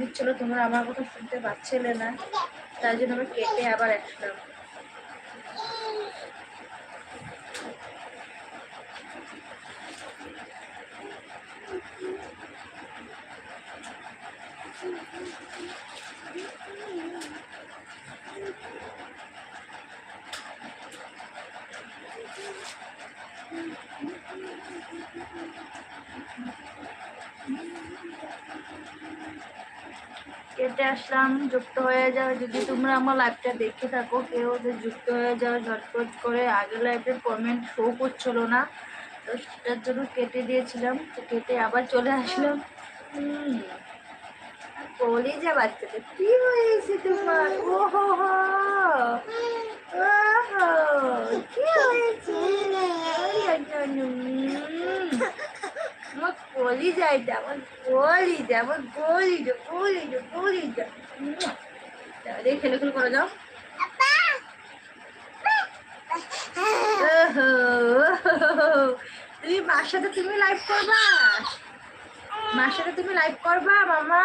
দিচ্ছিল তোমরা আমার কথা শুনতে পাচ্ছিলে না তাই জন্য আমি কেটে আবার আসলাম কেটে আসলাম, যুক্ত হয়ে যাও। যদি তোমরা আমার লাইভটা দেখে থাকো, কেউ যে যুক্ত হয়ে যাও, ঝটপট করে আগে লাইভের কমেন্ট শো করছিল না, তো সেটার জন্য কেটে দিয়েছিলাম, তো কেটে আবার চলে আসলাম। বলি যা বাচ্চাটা, কি হয়েছে তোমার? ও হো হো ওহো, কি হয়েছে উম, আমার কলি যাইটা আমার কলি যা আমার কলি যা কলি যা কলি যা দেখে, খেলে খেলে, করে যাও। তুমি মার সাথে তুমি লাইভ করবা? মার সাথে তুমি লাইভ করবা, মামা?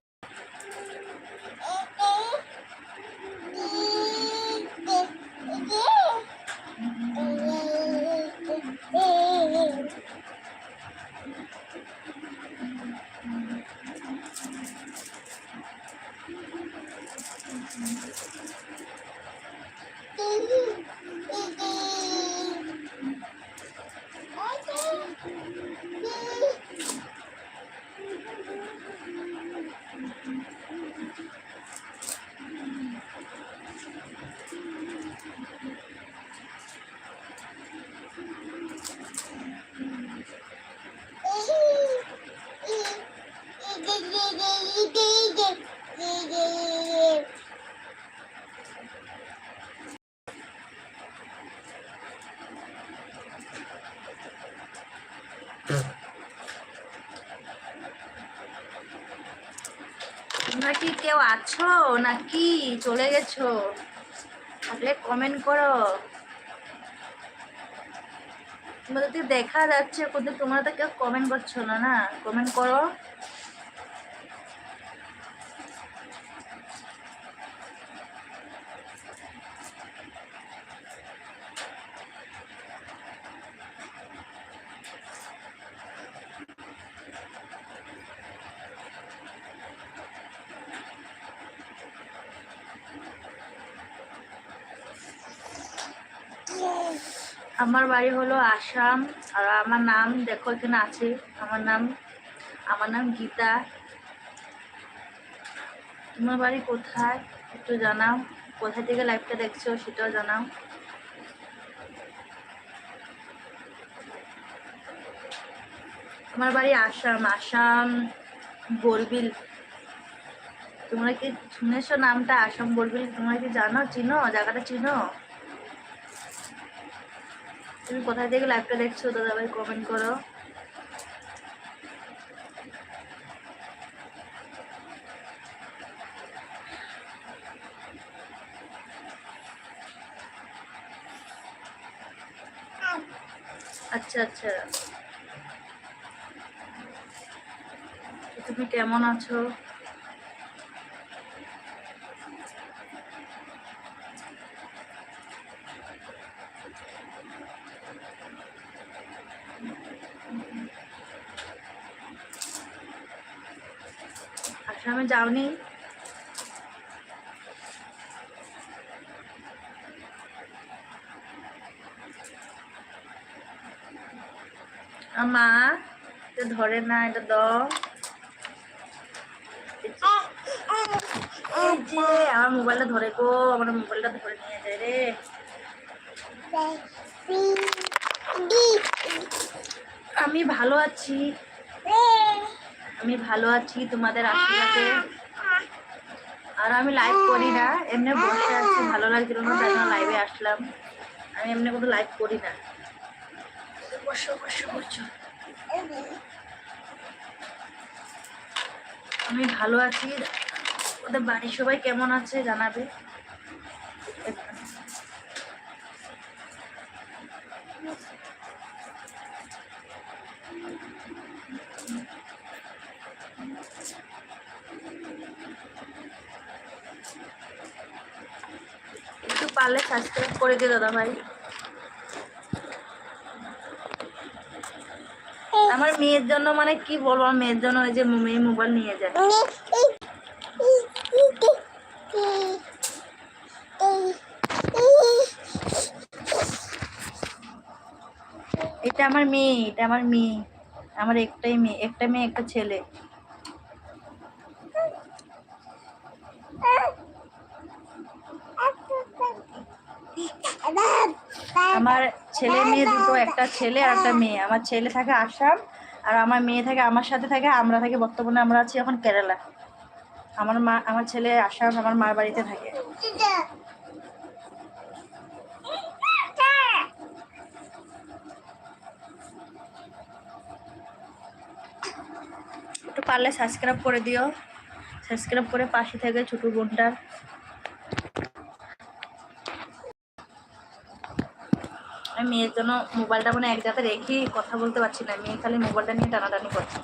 তোমরা কি কেউ আছো নাকি চলে গেছো? থাকলে কমেন্ট করো। তোমাদের দেখা যাচ্ছে, কিন্তু তোমরা তো কেউ কমেন্ট করছ না না? কমেন্ট করো। আমার বাড়ি হলো আসাম, আর আমার নাম দেখো এখানে আছে, আমার নাম আমার নাম গীতা। তোমার বাড়ি কোথায়? একটু জানাও। কোথা থেকে লাইভটা দেখছ সেটাও জানাও। আমার বাড়ি আসাম আসাম বরবিল। তোমরা কি শুনেছো নামটা? আসাম বরবিল। তোমরা কি জানো? চিনো? জায়গাটা চিনো? তুমি কোথায় থেকে লাইভটা দেখছ দাদা ভাই কমেন্ট করো। আচ্ছা আচ্ছা। তুমি কেমন আছো? আসামে যাওনি মা ধরে না এটা দাও। আমার মোবাইলটা ধরে গো আমার মোবাইলটা ধরে নিয়ে যায় রে। আমি ভালো আছি। আমি ভালো আছি তোমাদের আশীর্বাদে। আর আমি লাইভ করি না। এমনি বসে আছি, ভালো লাগছিল না, তাই জন্য লাইভে আসলাম। আমি এমনি কোনো লাইভ করি না। বসো বসো বসো। আমি ভালো আছি। ওদের বাড়ির সবাই কেমন আছে জানাবে একটু পারলে সাবস্ক্রাইব করে দিও দাদা ভাই আমার মেয়ের জন্য মানে কি বলব, আমার মেয়ের জন্য ওই যে মেয়ে মোবাইল নিয়ে যায়। এটা আমার মেয়ে, এটা আমার মেয়ে। আমার একটাই মেয়ে, একটা মেয়ে, একটা ছেলে। আমার ছেলে মেয়ে দুটো, একটা ছেলে আর একটা মেয়ে। আমার ছেলে থাকে আসাম আর আমার মেয়ে থাকে, আমার সাথে থাকে, আমরা থাকি, বর্তমানে আমরা আছি এখন কেরালা। আমার মা, আমার ছেলে আসাম, আমার মার বাড়িতে থাকে। একটু পারলে সাবস্ক্রাইব করে দিও। সাবস্ক্রাইব করে পাশে থেকে ছোট বোনটার আমি মেয়ের জন্য মোবাইলটা মানে এক জায়গায় রেখে কথা বলতে পারছি না। মেয়ে খালি মোবাইলটা নিয়ে টানাটানি করছে।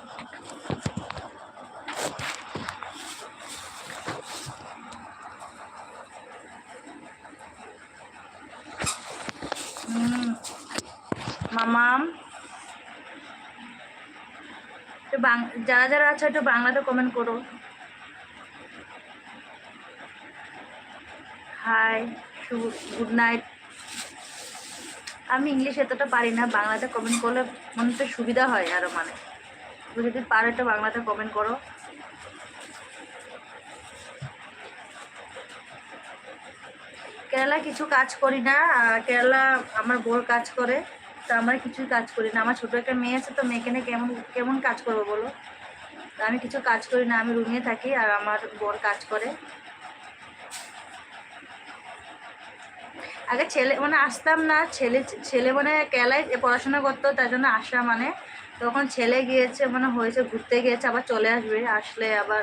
যারা যারা আছে, একটু বাংলাতে কমেন্ট করো। হাই শুভ গুড নাইট আমি ইংলিশ এতটা পারি না, বাংলাতে কমেন্ট করলে মনে তো সুবিধা হয় আরও মানে। তুমি যদি পারো একটু বাংলাতে কমেন্ট করো। কেরালা কিছু কাজ করি না কেরালা আমার বোর কাজ করে, তো আমরা কিছুই কাজ করি না। আমার ছোটো একটা মেয়ে আছে, তো মেয়েকে নিয়ে কেমন কেমন কাজ করব বলো? আমি কিছু কাজ করি না, আমি রুমে থাকি আর আমার বোর কাজ করে। আগে ছেলে মানে আসতাম না, ছেলে ছেলে মানে কেলায় পড়াশোনা করতো, তার জন্য আসা মানে। তখন ছেলে গিয়েছে মানে হয়েছে, ঘুরতে গিয়েছে, আবার চলে আসবে, আসলে আবার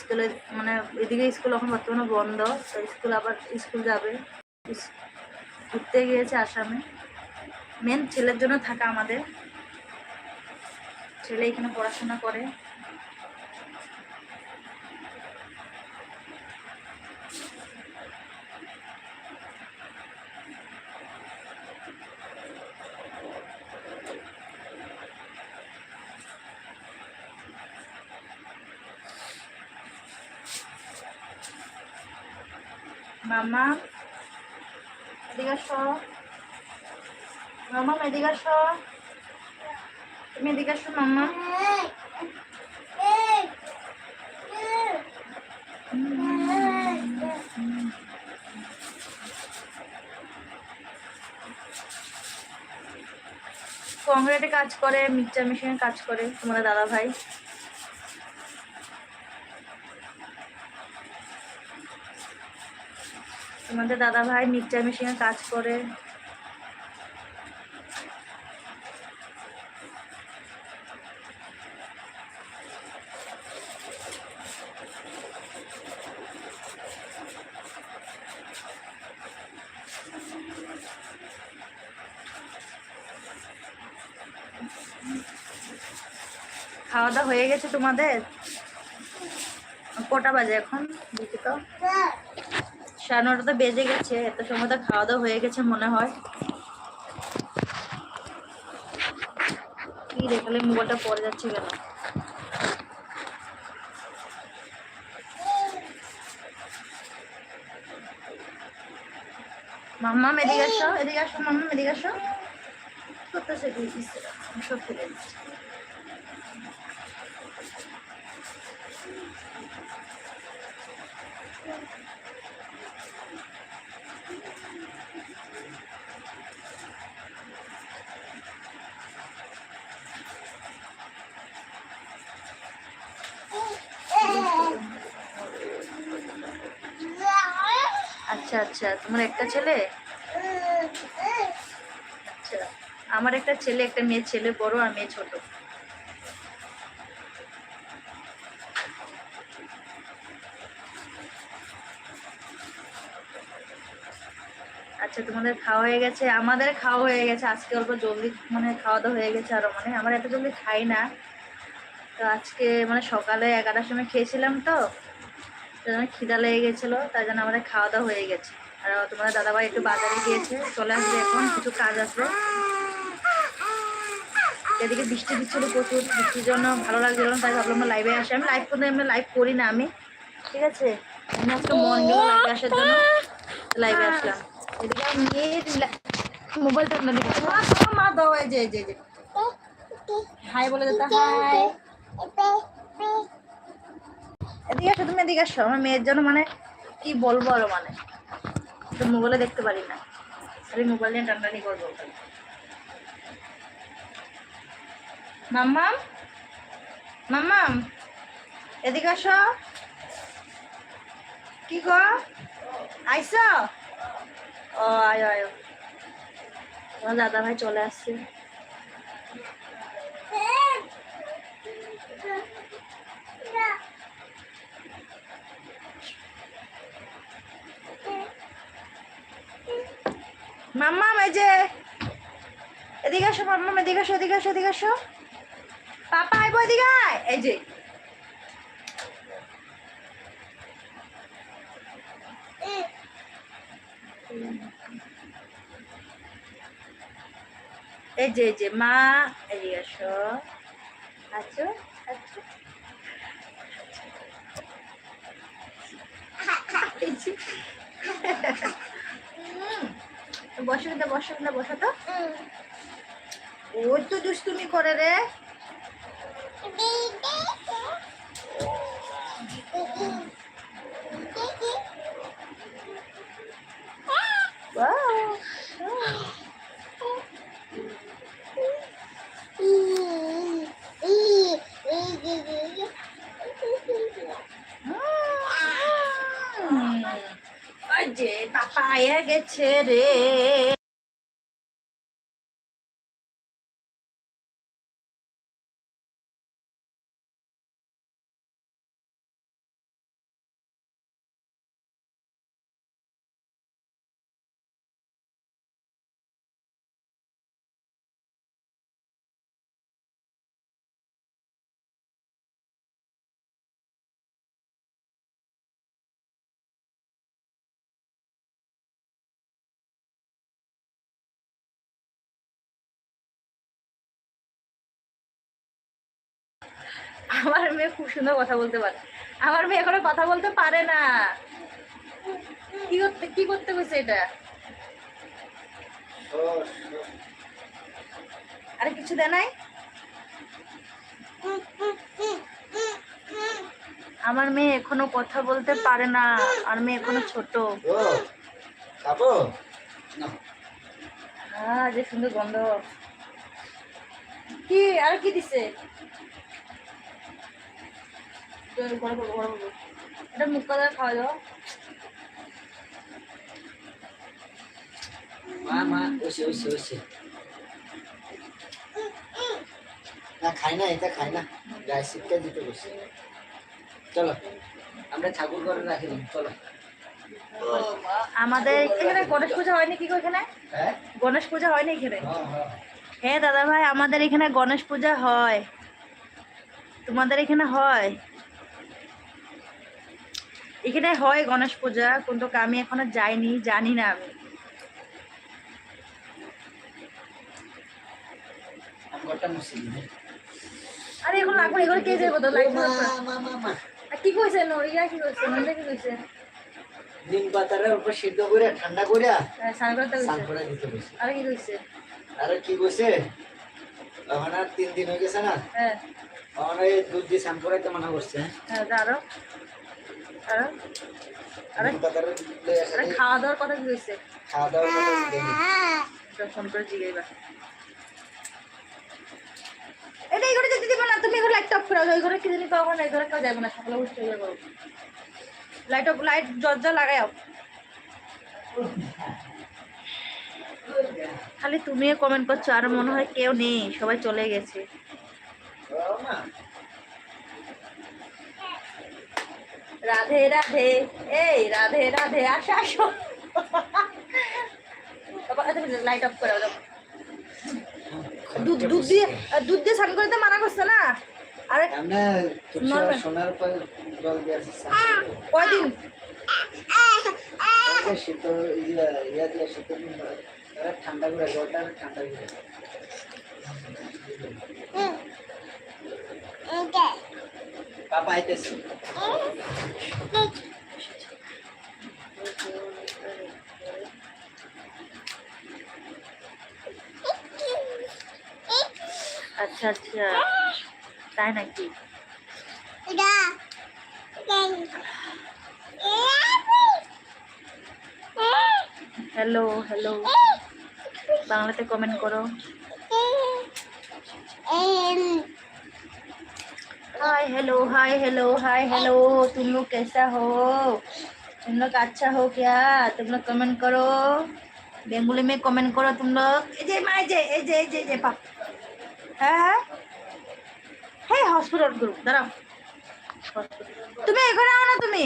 স্কুলে মানে এদিকে স্কুল এখন বর্তমানে বন্ধ, তো স্কুল আবার স্কুল যাবে। ঘুরতে গিয়েছে আসামে। মেন ছেলের জন্য থাকা আমাদের। ছেলে এখানে পড়াশোনা করে। মামা এদিকে আসো তুমি এদিকে আসো কংক্রিটে কাজ করে মিক্সচার মেশিনে কাজ করে তোমাদের দাদা ভাই তোমাদের দাদা ভাই মিক্সচার মেশিনে কাজ করে। খাওয়া দাওয়া হয়ে গেছে তোমাদের? কটা বাজে এখন দেখি তো সাড়ে নটা তো বেজে গেছে, এত সময় তো খাওয়া দাওয়া হয়ে গেছে মনে হয়। কি দেখালে মোবাইলটা পড়ে যাচ্ছে কেন? মাম্মা, এদিকে আসো এদিকে আসো, মাম্মা, এদিকে আসো। করতেছে সব ফেলে আচ্ছা আচ্ছা তোমার একটা ছেলে? আচ্ছা আমার একটা ছেলে, একটা মেয়ে, ছেলে বড় আর মেয়ে ছোট। আচ্ছা তোমাদের খাওয়া হয়ে গেছে? আমাদের খাওয়া হয়ে গেছে। আজকে অল্প জলদি মানে খাওয়া দাওয়া হয়ে গেছে আরও মানে আমরা এত জলদি খাই না। তো আজকে মানে সকালে এগারোটার সময় খেয়েছিলাম তো। তাই জন্য খিদা লেগে গেছিল তাই জন্য আমাদের খাওয়া দাওয়া হয়ে গেছে। আর তোমাদের দাদাভাই একটু বাজারে গিয়েছে চলে আসবে এখন কিছু কাজ আছে। এদিকে বৃষ্টি দিচ্ছিল প্রচুর বৃষ্টির জন্য ভালো লাগছিল না তাই ভাবলাম লাইভে আসে। আমি লাইভ করতে আমি লাইভ করি না আমি ঠিক আছে? আমি আজকে মন গেল লাইভে আসার জন্য লাইভে আসলাম। এদিকে মেয়ের মোবাইলটা না দিকে মা দাও, যে যে হাই বলে দিতে হাই এদিকে আসো, তুমি এদিকে আসো। আমার মেয়ের জন্য মানে কি বলব আরও মানে? তো মোবাইলে দেখতে পারি না। খালি মোবাইল নিয়ে টানটানি করব। মাম্মাম? মাম্মাম? এদিকে আসো। কি গো? আইস? ও, আয় আয়। তোমার দাদা ভাই চলে আসছে। মাম্মাম এই যে, এদিকে আসো মাম্মাম এদিকে আসো এদিকে আসো এদিকে আসো পাপা আইবো এদিকে। এই যে এই যে এই যে, মা, এদিকে আসো আছো আছো এই যে। বসো বসে বসো তো। ওই তো দুষ্টুমি করে রে Wow. হুম। ওই যে পাপা আয়া গেছে আমার মেয়ে খুব সুন্দর কথা বলতে পারে। আমার মেয়ে এখনও কথা বলতে পারে না। কি করতে কি করতে গেছে এটা? আরে কিছু দেয় নাই? আমার মেয়ে এখনও কথা বলতে পারে না। আর মেয়ে এখনও ছোট। হ্যাঁ যে সুন্দর গন্ধ। কি আর কি দিছে? এটা মুখ কাদা খাওয়া দাও মা মা ওসে ওসে ওসে না খাই না এটা খাই না। গায়ে শিক্ষা দিতে বসে। চলো আমরা ঠাকুর ঘরে রাখি চলো। আমাদের এখানে গণেশ পূজা হয়নি কি হ্যাঁ? গণেশ পূজা হয়নি এখানে? হ্যাঁ, হ্যাঁ। হ্যাঁ দাদা ভাই আমাদের এখানে গণেশ পূজা হয়। তোমাদের এখানে হয়। এখানে হয় গণেশ পূজা কিন্তু আমি এখনও যাইনি জানি না আমি। হ্যাঁ। আরে এখন লাগবে এগুলো কে যাব তো মা। কি কইছে নরিয়া কি কইছে নরিয়া কি কইছে? নিম পাতার উপর সিদ্ধ করে ঠান্ডা করে হ্যাঁ, কইছে। করে আরে কি কইছে? আরে কি এখন আর তিন দিন হয়ে গেছে না? হ্যাঁ। এই দুধ দিয়ে করাইতে মানা করছে হ্যাঁ? হ্যাঁ খাওয়া দাওয়ার কথা কি কইছে খাওয়া দাওয়ার কথা ফোন করে জিগাইবা এটা এই ঘরে যেতে দিব না তুমি এগুলো লাইট অফ করে ওই ঘরে কি জানি কখন এই ঘরে কেউ যাবে না সকালে উঠতে যাব। লাইট অফ লাইট দরজা খালি তুমিও কমেন্ট করছ আর মনে হয় কেউ নেই সবাই চলে গেছে ও মা রাধে রাধে এই রাধে রাধে আসো আসো। লাইট অফ করে দুধ দুধ দিয়ে দুধ দিয়ে স্নান করতে মানা করছে না? আরে আমরা সোনার পর জল দিয়ে কয়দিন? শীত ইয়া ইয়া দিয়ে শীত ঠান্ডা করে জলটা ঠান্ডা করে পাপা আইতেছে আচ্ছা আচ্ছা। তাই নাকি? হ্যালো হ্যালো বাংলাতে কমেন্ট করো। hi hello hi hello hi hello तुम लोग कैसा हो तुम लोग अच्छा हो क्या तुम लोग कमेंट करो बेंगुली में कमेंट करो तुम लोग ए जे माय जे ए जे ए जे ए जे पा হ্যাঁ হ্যাঁ হসপিটাল গ্রুপ দাঁড়াও তুমি এখানে আও না তুমি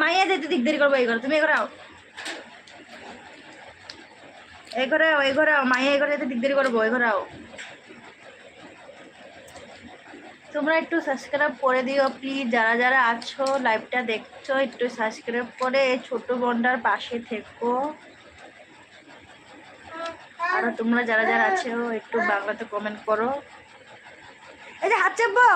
মাইয়া যেতে দিক দেরি করবো এই ঘরে তুমি এখানে আও এই ঘরে আও এই ঘরে আও মাইয়া এই ঘরে যেতে দিক দেরি করবো এই ঘরে আও তোমরা একটু সাবস্ক্রাইব করে দিও প্লিজ যারা যারা আছো লাইভটা দেখছ, একটু সাবস্ক্রাইব করে এই ছোট বোনটার পাশে থেকো। আর তোমরা যারা যারা আছো, একটু বাংলাতে কমেন্ট করো। এই যে হাত চাপবো?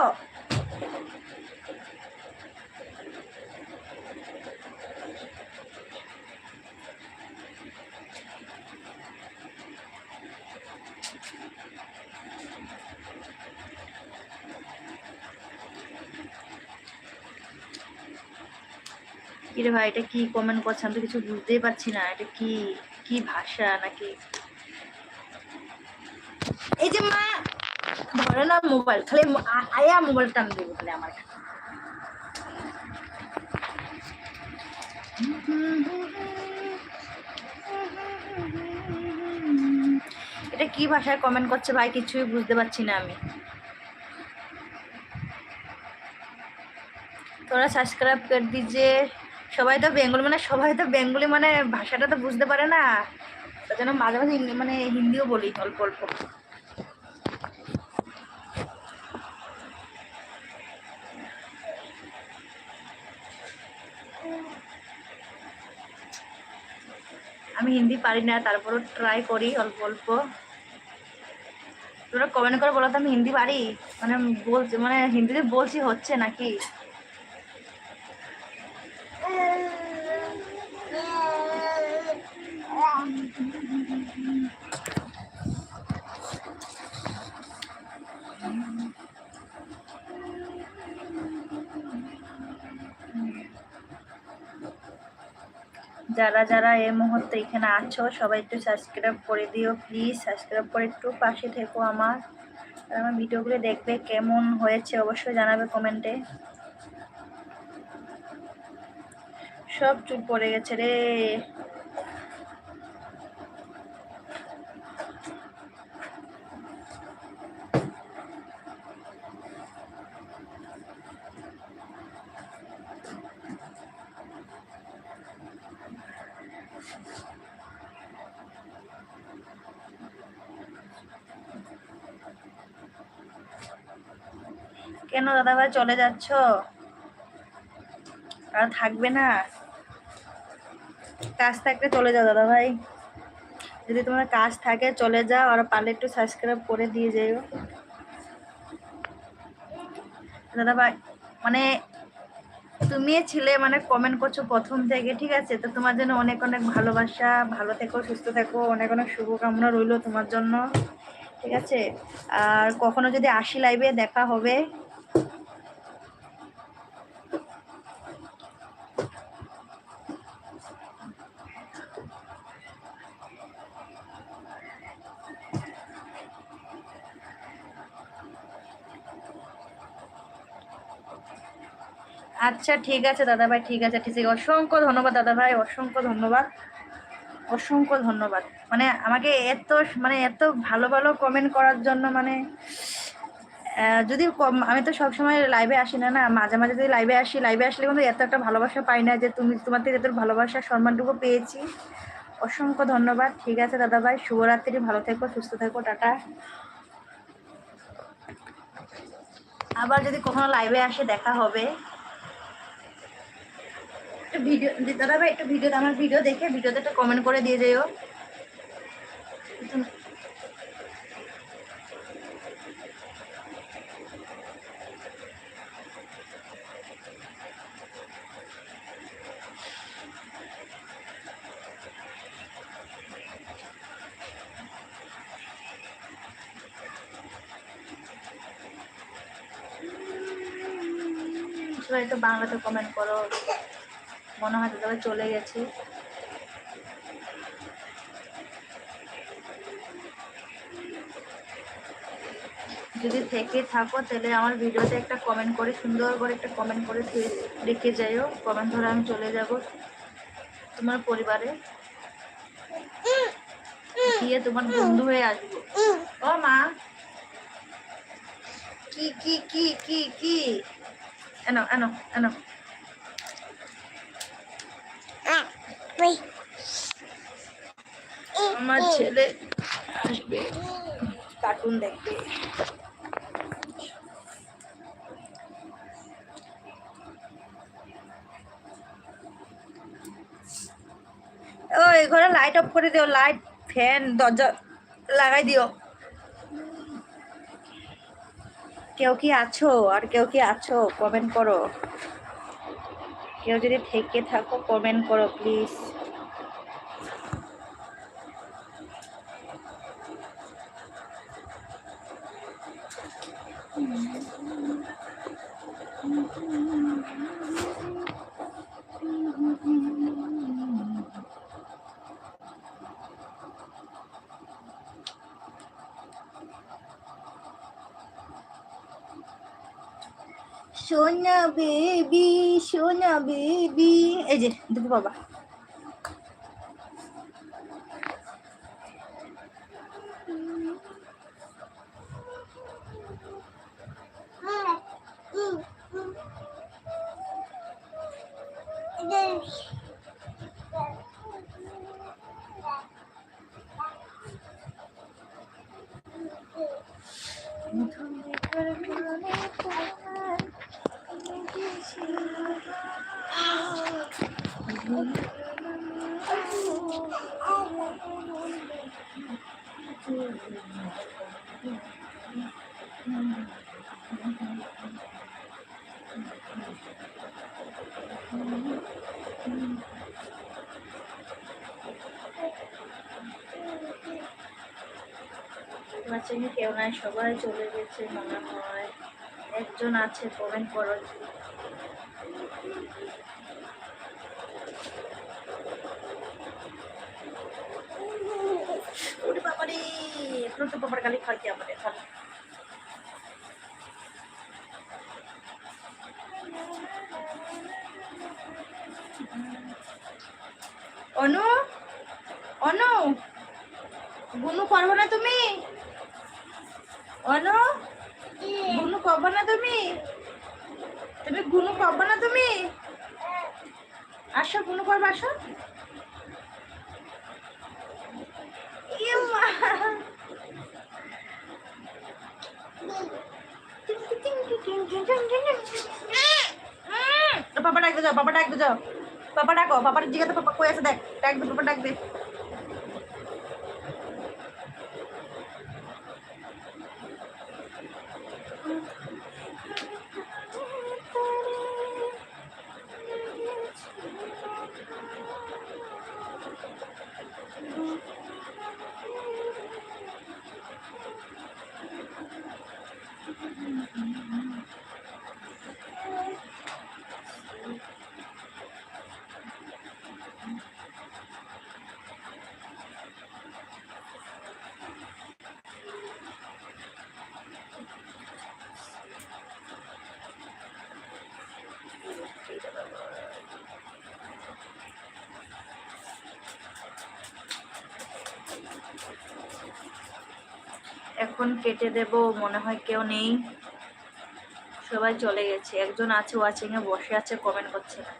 কিরে ভাই, এটা কি কমেন্ট করছে? আমি তো কিছু বুঝতেই পারছি না, এটা কি কি ভাষা নাকি? এই যে মা, ধরে না মোবাইল খালি আয়া মোবাইল টান দেবো খালি আমার এটা কি ভাষায় কমেন্ট করছে ভাই, কিছুই বুঝতে পারছি না আমি। তোরা সাবস্ক্রাইব করে দিজে। সবাই তো বেঙ্গলি মানে সবাই তো বেঙ্গলি মানে ভাষাটা তো বুঝতে পারে না। তার জন্য মাঝে মাঝে মানে হিন্দিও বলি অল্প অল্প। আমি হিন্দি পারি না, তারপরও ট্রাই করি অল্প অল্প। তোরা কমেন্ট করে বলো তো, আমি হিন্দি পারি? মানে বলছি মানে হিন্দিতে বলছি হচ্ছে নাকি? যারা যারা এই মুহূর্তে এখানে আছো, সবাই একটু সাবস্ক্রাইব করে দিও প্লিজ সাবস্ক্রাইব করে একটু পাশে থেকো আমার। আমার ভিডিওগুলো দেখবে কেমন হয়েছে অবশ্যই জানাবে কমেন্টে সব চুপ পড়ে গেছে রে। কেন দাদাভাই চলে যাচ্ছ? আর থাকবে না? কাজ থাকলে চলে যাও দাদা ভাই। যদি তোমার কাজ থাকে, চলে যাও। আর পারলে একটু সাবস্ক্রাইব করে দিয়ে যেও। দাদাভাই মানে তুমি ছিলে মানে কমেন্ট করছ প্রথম থেকে, ঠিক আছে? তো তোমার জন্য অনেক অনেক ভালোবাসা। ভালো থেকো, সুস্থ থেকো। অনেক অনেক শুভকামনা রইল তোমার জন্য। ঠিক আছে? আর কখনো যদি আসি লাইভে দেখা হবে। আচ্ছা ঠিক আছে দাদা ভাই ঠিক আছে ঠিক আছে। অসংখ্য ধন্যবাদ দাদা ভাই অসংখ্য ধন্যবাদ। অসংখ্য ধন্যবাদ। মানে আমাকে এত মানে এত ভালো ভালো কমেন্ট করার জন্য মানে যদি আমি তো সবসময় লাইভে আসি না না? মাঝে মাঝে যদি লাইভে আসি লাইভে আসলে কিন্তু এত একটা ভালোবাসা পাই না যে তুমি তোমার থেকে এত ভালোবাসা, সম্মানটুকু পেয়েছি। অসংখ্য ধন্যবাদ। ঠিক আছে দাদা ভাই শুভরাত্রি, ভালো থেকো, সুস্থ থেকো, টাটা। আবার যদি কখনো লাইভে আসে, দেখা হবে। একটা ভিডিও দাদা ভাই একটু ভিডিও আমার ভিডিও দেখে ভিডিওতে একটা কমেন্ট করে দিয়ে যেও সবাই একটু বাংলাতে কমেন্ট করো। মনে হয় ভাই চলে গেছে। যদি থেকে থাকো তাহলে আমার ভিডিওতে একটা কমেন্ট করে, সুন্দর করে একটা কমেন্ট করে রেখে যাইও। কমেন্ট ধরে আমি চলে যাব তোমার পরিবারে। গিয়ে তোমার বন্ধু হয়ে আসব। ও মা। কি কি কি কি কি? এনো এনো এনো। আমার ছেলে আসবে। কার্টুন দেখবে। ওই ঘরে লাইট অফ করে দিও লাইট ফ্যান দরজা লাগাই দিও। কেউ কি আছো? আর কেউ কি আছো? কমেন্ট করো। কেউ যদি থেকে থাকো কমেন্ট করো প্লিজ সোনা বেবি সোনা বেবি। এই যে দেখো বাবা কেউ নাই সবাই চলে গেছে মনে হয়। একজন আছে কমেন্ট করো এখন তো বাবার গালি খাইতে আমাদের চলো অনু অনু গুনু করব না তুমি? অনু গুনু করব না তুমি? তুমি গুনু করব না তুমি? আসো গুনু করব, আসো। ইয়ে মা। পাপা ডাকতে যাও পাপা ডাকতে যাও। পাপা ডাকো পাপার জিজ্ঞাসা পাপা কই আছে দেখ ডাক দে পাপা ডাক দে কখন কেটে দেব, মনে হয় কেউ নেই। সবাই চলে গেছে, একজন আছে ওয়াচিং এ, বসে আছে কমেন্ট করছে। না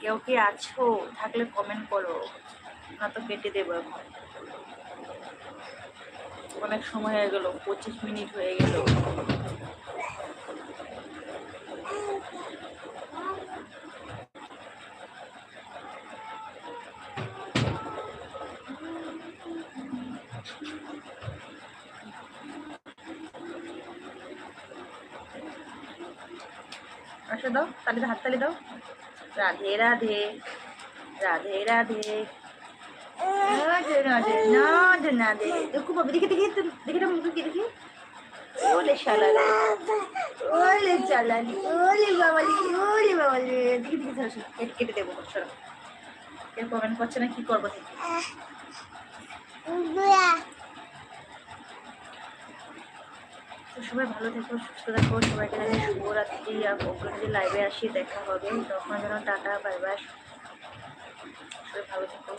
কেউ কি আছো? থাকলে কমেন্ট করো। না তো কেটে দেবো এখন। অনেক সময় হয়ে গেল, পঁচিশ মিনিট হয়ে গেল। একটা দাও, তালিতে হাততালি দাও। রাধে রাধে রাধে রাধে। দেখো কি দেখি কেটে দেবো কেউ কমেন্ট করছে না করব দেখি। তো সবাই ভালো থেকো, সুস্থ থাকো। সবাইকে জানি শুভরাত্রি আর কখন যদি লাইভে আসি, দেখা হবে। তখন যেন টাটা বাই বাই সবাই ভালো থেকো।